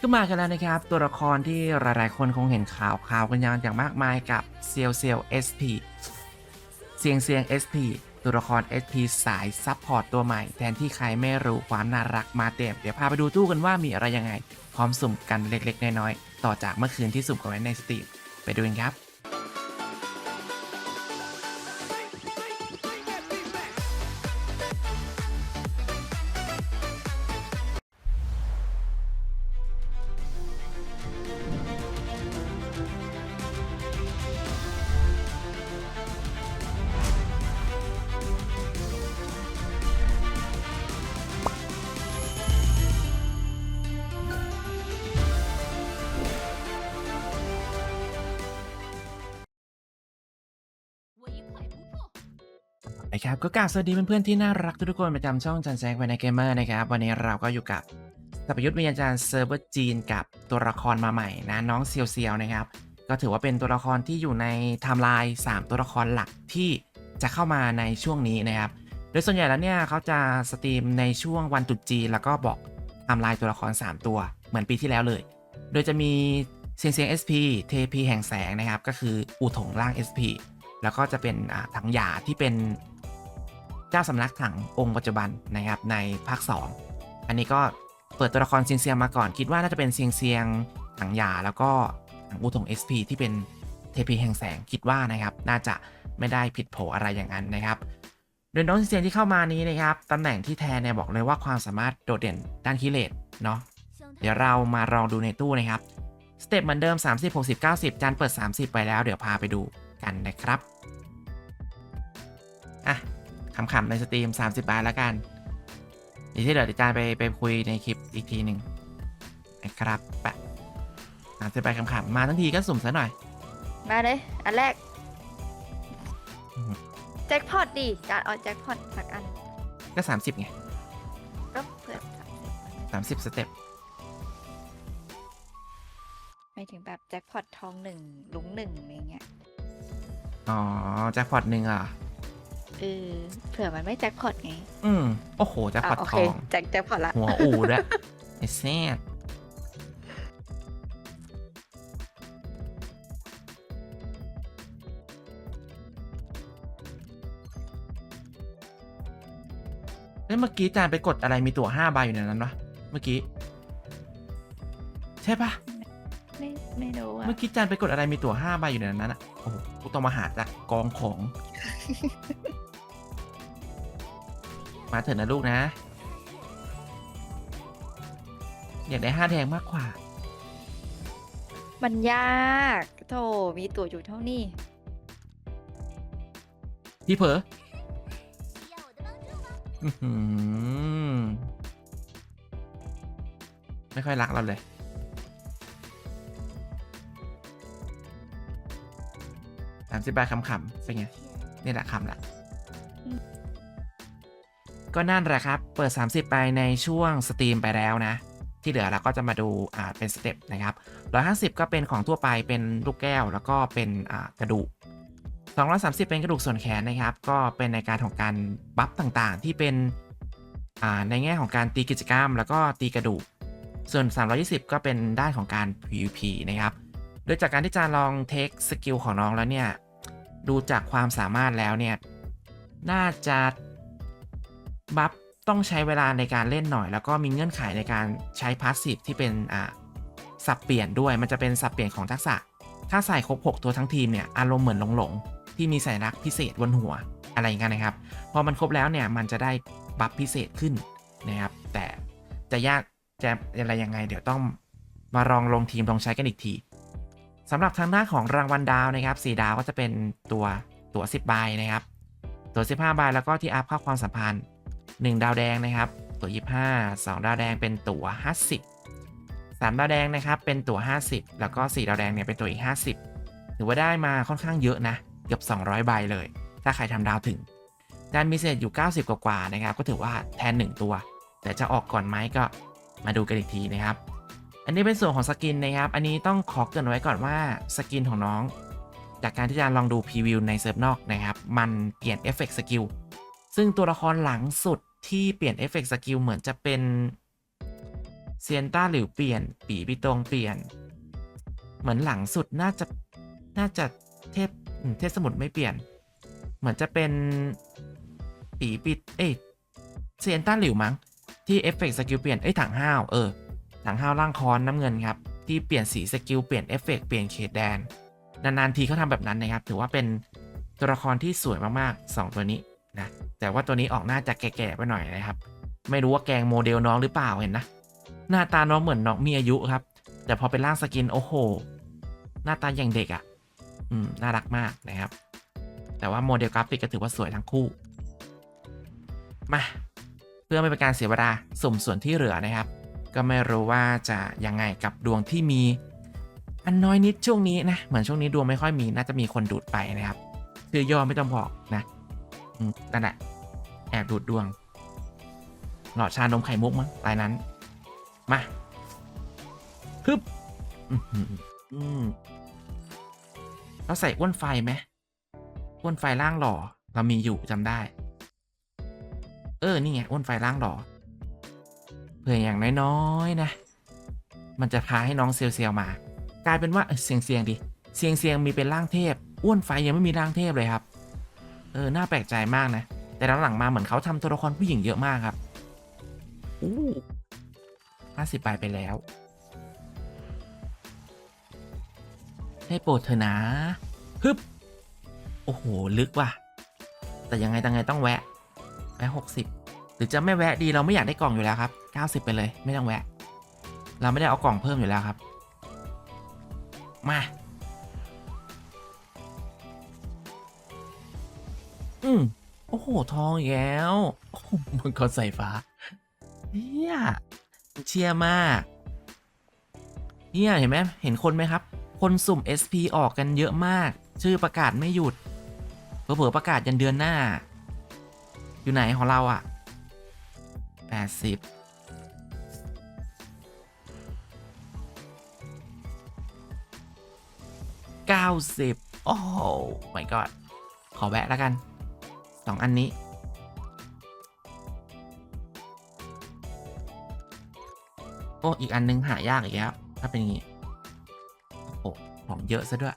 ก็มากันแล้วนะครับ ตัวละครที่หลายๆ คนคงเห็นข่าวข่าวกันอย่างอย่างมากมายกับเซียวเซียว SP เสียงเซียงเอสพีตัวละคร SP สายซับพอร์ตตัวใหม่ แทนที่ใครไม่รู้ความน่ารักมาเต็ม เดี๋ยวพาไปดูตู้กันว่ามีอะไรยังไง พร้อมสุ่มกันเล็กๆ น้อยๆ ต่อจากเมื่อคืนที่สุ่มกันไว้ในสตรีมไปดูกันครับ นะครับก็กราบสวัสดีเพื่อนๆที่น่ารักทุกคนประจำช่องจันแซงไวในเกมเมอร์นะครับวันนี้เราก็อยู่กับสัพยุทธวิญญาจารย์เซิร์ฟเวอร์จีนกับตัวละครมาใหม่นะน้องเซียวเซียวนะครับก็ถือว่าเป็นตัวละครที่อยู่ในไทม์ไลน์3 ตัวละครหลักที่จะเข้ามาในช่วงนี้นะครับโดยส่วนใหญ่แล้วเนี่ยเขาจะสตรีมในช่วงวันตรุษจีแล้วก็บอกไทม์ไลน์ตัวละคร 3 ตัว เหมือนปีที่แล้วเลย โดยจะมีเซียงเซียง SP เทพีแห่งแสงนะครับก็คืออูถงล่าง SP แล้วก็จะเป็นถังหยาที่เป็น เจ้าสำนักถังองค์ปัจจุบันนะครับในภาค 2 อันนี้ก็เปิดตัวละครเซียงเซียงมาก่อนคิดว่าน่าจะเป็นเซียงเซียงถังยาแล้วก็ถังอูถง SP ที่เป็นเทพีแห่งแสงคิดว่านะครับน่าจะไม่ได้ผิดโผอะไรอย่างนั้นนะครับโดยน้องเซียงเซียงที่เข้ามานี้นะครับตำแหน่งที่แทนเนี่ยบอกเลยว่าความสามารถโดดเด่นด้านคิเลตเนาะเดี๋ยวเรามาลองดูในตู้นะครับสเต็ปเหมือนเดิม 30 60 90 จานเปิด 30 ไปแล้วเดี๋ยวพาไปดูกันนะครับ ขำๆในสตรีม 30 บาทแล้วกันเดี๋ยวที่เดี๋ยวจานไปไปคุยในคลิปอีกทีหนึ่งนะครับแปะสามสิบไปขำๆมาทั้งทีก็สุ่มซะหน่อย มาเลย อันแรกอือฮึแจ็คพอตดิการเอาแจ็คพอตสักอัน ก็ 30 ไง ก็เผื่อสามสิบ30 สเต็ปไม่ถึงแบบแจ็คพอตทองหนึ่งหลุงหนึ่งอะไรเงี้ย อ๋อ แจ็คพอตหนึ่งอะ เออเผื่อมันไม่แจ็คพอตไงอืมโอ้โหแจ็คพอตอะโอทเคองแจ็คแจ็คพอตละหัวอูด้วยไอ้แซ่ดเอ้ยเมื่อกี้จานไปกดอะไรมีตั๋วห้าใบอยู่ในนั้นวะเมื่อกี้ ใช่ปะไม่ไม่รู้อะเมื่อกี้จานไปกดอะไรมีตั๋วห้าใบอยู่ในนั้นอะโอ้โหกูต้องมาหาจากกองของ มาเถอะนะลูกนะ อยากได้ห้าแดงมากกว่า มันยากโธ่มีตัวอยู่เท่านี้ พี่เผือหือไม่ค่อยรักเราเลย สามสิบบาทขำๆเป็นไง นี่แหละขำแหละ ก็นั่นแหละครับ เปิด 30 ไปในช่วงสตรีมไปแล้วนะ ที่เหลือเราก็จะมาดูอ่าเป็นสเต็ปนะครับ 150 ก็เป็นของทั่วไปเป็นลูกแก้ว แล้วก็เป็นอ่ากระดูก 230 เป็นกระดูกส่วนแขนนะครับ ก็เป็นในการของการบัฟต่างๆ ที่เป็นอ่าในแง่ของการตีกิจกรรม แล้วก็ตีกระดูก ส่วน 320 ก็เป็นด้านของการ PVP นะครับ โดยจากการที่จารลองเทคสกิลของน้องแล้วเนี่ย ดูจากความสามารถแล้วเนี่ย น่าจะ บัฟต้องใช้เวลาในการเล่นหน่อย แล้วก็มีเงื่อนไขในการใช้พาสซีฟที่เป็นอ่าสับเปลี่ยนด้วยมันจะเป็นสับเปลี่ยนของทักษะ ถ้าใส่ครบ 6 ตัวทั้งทีมเนี่ยอารมณ์เหมือนหลงหลงที่มีสัญลักษณ์พิเศษบนหัวอะไรอย่างเงี้ยนะครับ พอมันครบแล้วเนี่ยมันจะได้บัฟพิเศษขึ้นนะครับ แต่จะยากจะอะไรยังไง เดี๋ยวต้องมาลองลงทีมลองใช้กันอีกทีสำหรับทางด้าของรางวัลดาวนะครับ4ดาวก็จะเป็นตัวตัว 10 ใบนะครับ ตัว 15 ใบแล้วก็ที่อัพค่าความสัมพันธ์ 1 ดาวแดงนะครับ ตัว25 2 ดาวแดงเป็นตัว50 3 ดาวแดงนะครับเป็นตัว50 แล้วก็ 4 ดาวแดงเนี่ยเป็นตัวอีก 50 ถือว่าได้มาค่อนข้างเยอะนะ เกือบ 200 ใบเลย ถ้าใครทำดาวถึงด้านมีเศษอยู่ 90 กว่าๆนะครับ ก็ถือว่าแทน 1 ตัว แต่จะออกก่อนไหมก็มาดูกันอีกทีนะครับ อันนี้เป็นส่วนของสกินนะครับ อันนี้ต้องขอเกรินไว้ก่อนว่าสกินของน้อง จากการที่จะลองดูพรีวิวในเซิร์ฟนอกนะครับ มันเปลี่ยนเอฟเฟกต์สกิล ซึ่งตัวละครหลังสุดที่เปลี่ยนเอฟเฟกต์สกิลเหมือนจะเป็นเซียนต้าหลิวเปลี่ยน ปีปิตงเปลี่ยน เหมือนหลังสุดน่าจะน่าจะเทพเทพสมุทรไม่เปลี่ยน เหมือนจะเป็นปีปิดเอ้ยเซียนต้าหลิวมั้งที่เอฟเฟกต์สกิลเปลี่ยน เอ้ยถังห้าว เออ ถังห้าวร่างคอนน้ำเงินครับ ที่เปลี่ยนสีสกิลเปลี่ยนเอฟเฟกต์เปลี่ยนเขตแดน นาน ๆ ทีเขาทำแบบนั้นนะครับ ถือว่าเป็นตัวละครที่สวยมากๆ 2 ตัวนี้ นะแต่ว่าตัวนี้ออกหน้าจะแก่ๆไปหน่อยนะครับ ไม่รู้ว่าแกงโมเดลน้องหรือเปล่าเห็นนะ หน้าตาน้องเหมือนน้องมีอายุครับ แต่พอเป็นร่างสกินโอ้โห หน้าตาอย่างเด็กอะ่ะ อืมน่ารักมากนะครับ แต่ว่าโมเดลกราฟิกก็ถือว่าสวยทั้งคู่ มาเพื่อไม่เป็นการเสียเวลาสุ่มส่วนที่เหลือนะครับ ก็ไม่รู้ว่าจะยังไงกับดวงที่มีอันน้อยนิดช่วงนี้นะเหมือนช่วงนี้ดวงไม่ค่อยมีน่าจะมีคนดูดไปนะครับ คือย่อไม่ต้องบอกนะ นั่นแหละแอบดูดดวง หลอดชานมไข่มุกมั้งรายนั้น มาฮึบเราใส่อ้วนไฟไหมอ้วนไฟล่างหล่อ เรามีอยู่จำได้ เออ นี่ไงอ้วนไฟล่างหล่อเพื่ออย่างน้อยๆนะ มันจะพาให้น้องเซียวเซียวๆมา กลายเป็นว่าเสียงเสียงๆดิเสียงเสียงๆมีเป็นร่างเทพ อ้วนไฟยังไม่มีร่างเทพเลยครับ ออน่าแปลกใจมากนะ แต่หลังๆมาเหมือนเขาทำตัวละครผู้หญิงเยอะมากครับอู้ห้าสิบใบไปแล้วให้โปรดเถอะนะฮึบโอ้โห ลึกว่ะ แต่ยังไงตังไงต้องแวะ แวะหกสิบหรือจะไม่แวะดีเราไม่อยากได้กล่องอยู่แล้วครับเก้าสิบไปเลยไม่ต้องแวะ เราไม่ได้เอากล่องเพิ่มอยู่แล้วครับ มา อืมโอ้โห ทองแล้วโอ้มังกรสายฟ้าเฮียเชียร์มากเฮียเห็นไหมเห็นคนไหมครับ คนสุ่ม SP ออกกันเยอะมาก ชื่อประกาศไม่หยุดเผลอๆประกาศยันเดือนหน้า อยู่ไหนของเราอะ่ะ80 90โอ้โห my god ขอแวะแล้วกัน สองอันนี้ โอ้ อีกอันนึงหายากอีกแล้วถ้าเป็นอย่างนี้ โอ้ของเยอะซะด้วย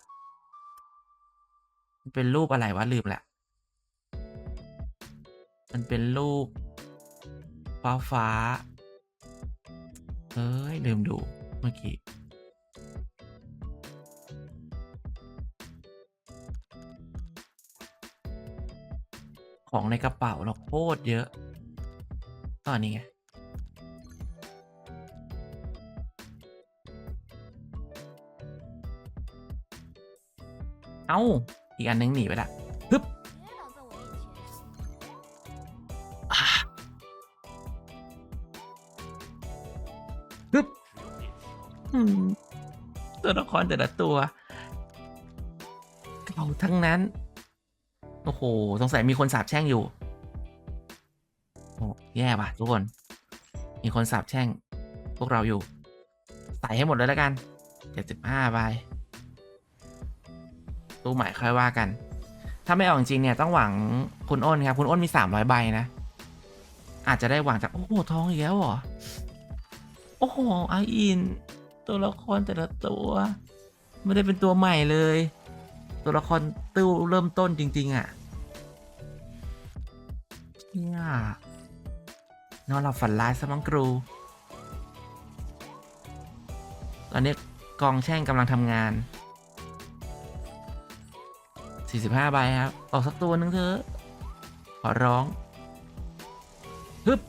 มันเป็นรูปอะไรวะ ลืมแหละ มันเป็นรูป ฟ้าฟ้า เอ้ย ลืมดูเมื่อกี้ ของในกระเป๋าเราโคตรเยอะ ตอนนี้ไง เอา้า อีกอันนึงหนีไปละฮึบฮึบตัวละครแต่ละตัว เก่าทั้งนั้น ห สงสัยมีคนสาบแช่งอยู่ โอ้แย่ว่ะทุกคน มีคนสาบแช่ง พวกเราอยู่ ใส่ให้หมดเลยแล้วกันเจ็ดสิบห้าใบตู้ใหม่ค่อยว่ากัน ถ้าไม่ออกจริงเนี่ยต้องหวังคุณอ้นครับ คุณอ้นมีสามร้อยใบนะ อาจจะได้หวังจาก โอ้โหทองอีกแล้วเหรอ โอ้โหไออิน ตัวละครแต่ละตัว ไม่ได้เป็นตัวใหม่เลย ตัวละครตู้เริ่มต้นจริง ๆ อะ เนี่ยนอนหลับฝันร้ายสมังกรู ตอนนี้กองแช่งกำลังทำงาน 45 ใบครับ ออกสักตัวหนึ่งเถอะ ขอร้อง ฮึบ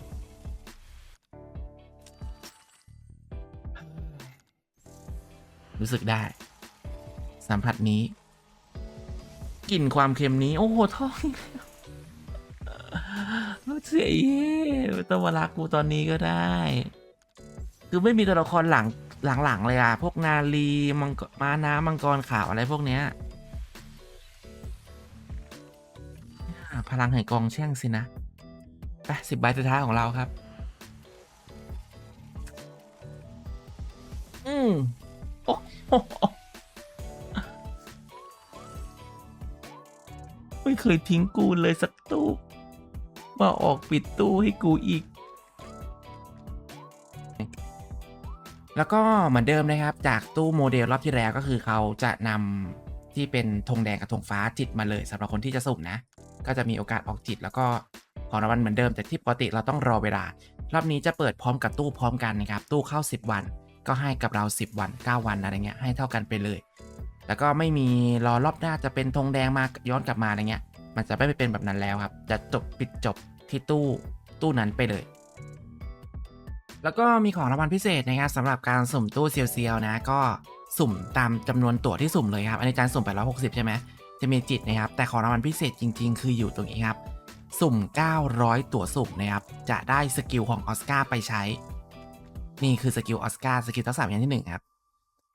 รู้สึกได้ สัมผัสนี้ กลิ่นความเค็มนี้ โอ้โหท้องแล้ว สียเย่ไม่ต้องมารักกูตอนนี้ก็ได้ คือไม่มีตัวละครหลังหลังๆเลยอะพวกนาลีมังกรม้าน้ำมังกรขาวอะไรพวกเนี้ยพลังแห่งกองแช่งสินะไปสิบใบสุดท้ายของเราครับ อืมโอ้โหไม่เคยทิ้งกูเลยสักตู้ มาออกปิดตู้ให้กูอีก แล้วก็เหมือนเดิมนะครับ จากตู้โมเดลรอบที่แล้วก็คือเขาจะนำที่เป็นธงแดงกับธงฟ้าจิตมาเลยสำหรับคนที่จะสุ่มนะ ก็จะมีโอกาสออกจิตแล้วก็ของรางวัลเหมือนเดิมแต่ที่ปกติเราต้องรอเวลา รอบนี้จะเปิดพร้อมกับตู้พร้อมกันนะครับ ตู้เข้า 10 วัน ก็ให้กับเรา 10 วัน 9 วันอะไรเงี้ยให้เท่ากันไปเลย แล้วก็ไม่มีรอรอบหน้าจะเป็นธงแดงมาย้อนกลับมาอะไรเงี้ย มันจะไม่เป็นแบบนั้นแล้วครับ จะจบปิดจบ ที่ตู้ตู้นั้นไปเลย แล้วก็มีของรางวัลพิเศษนะครับสำหรับการสุ่มตู้เซียวๆนะก็สุ่มตามจำนวนตั๋วที่สุ่มเลยครับ อันนี้จานสุ่ม 860 ใช่ไหมจะมีจิตนะครับ แต่ของรางวัลพิเศษจริง ๆ คืออยู่ตรงนี้ครับ สุ่ม 900 ตั๋วสุ่มนะครับ จะได้สกิลของออสการ์ไปใช้ นี่คือสกิลออสการ์สกิลทักษะอย่างที่หนึ่งครับ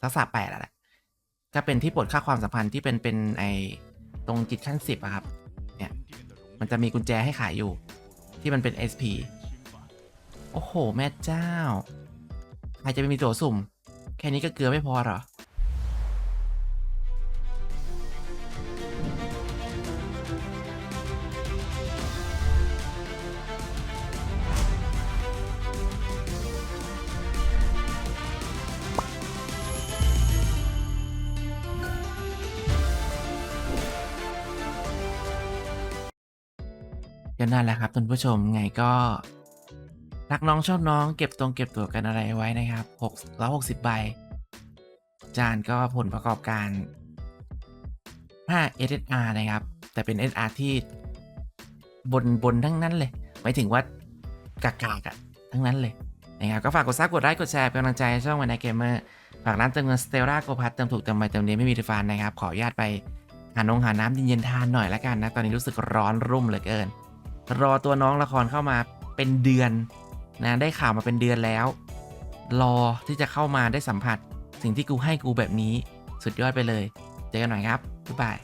ทักษะแปดอะแหละก็เป็นที่ปลดค่าความสัมพันธ์ที่เป็นเป็นไอตรงจิตขั้นสิบอะครับ เนี่ย มันจะมีกุญแจให้ขายอยู่ ที่มันเป็น SP โอ้โห แม่เจ้า ใครจะไปมีตัวสุ่ม แค่นี้ก็เกลือไม่พอหรอ ก็นั่นแหละครับท่านผู้ชมไงก็รักน้องชอบน้องเก็บตรงเก็บตัวกันอะไรไว้นะครับ6 1 6 0ใบ จานก็ผลประกอบการ5 SSR นะครับ แต่เป็น SR ที่บนบนทั้งนั้นเลยหมายถึงว่ากากากอะทั้งนั้นเลยนะครับก็ฝากกดซับกดไลค์กดแชร์เป็นกำลังใจช่องวันไนเกมเมอร์ฝากร้านเติมเงินสเตลล่าโกพัทเติมถูกเติมใบเติมเนี้ไม่มีรีฟันนะครับ ขออนุญาตไปหานงหาน้ำเย็นๆทานหน่อยละกันนะ ตอนนี้รู้สึกร้อนรุ่มเหลือเกิน รอตัวน้องละครเข้ามาเป็นเดือนนะได้ข่าวมาเป็นเดือนแล้ว รอที่จะเข้ามาได้สัมผัส สิ่งที่กูให้กูแบบนี้สุดยอดไปเลย เจอกันหน่อยครับบ๊ายบาย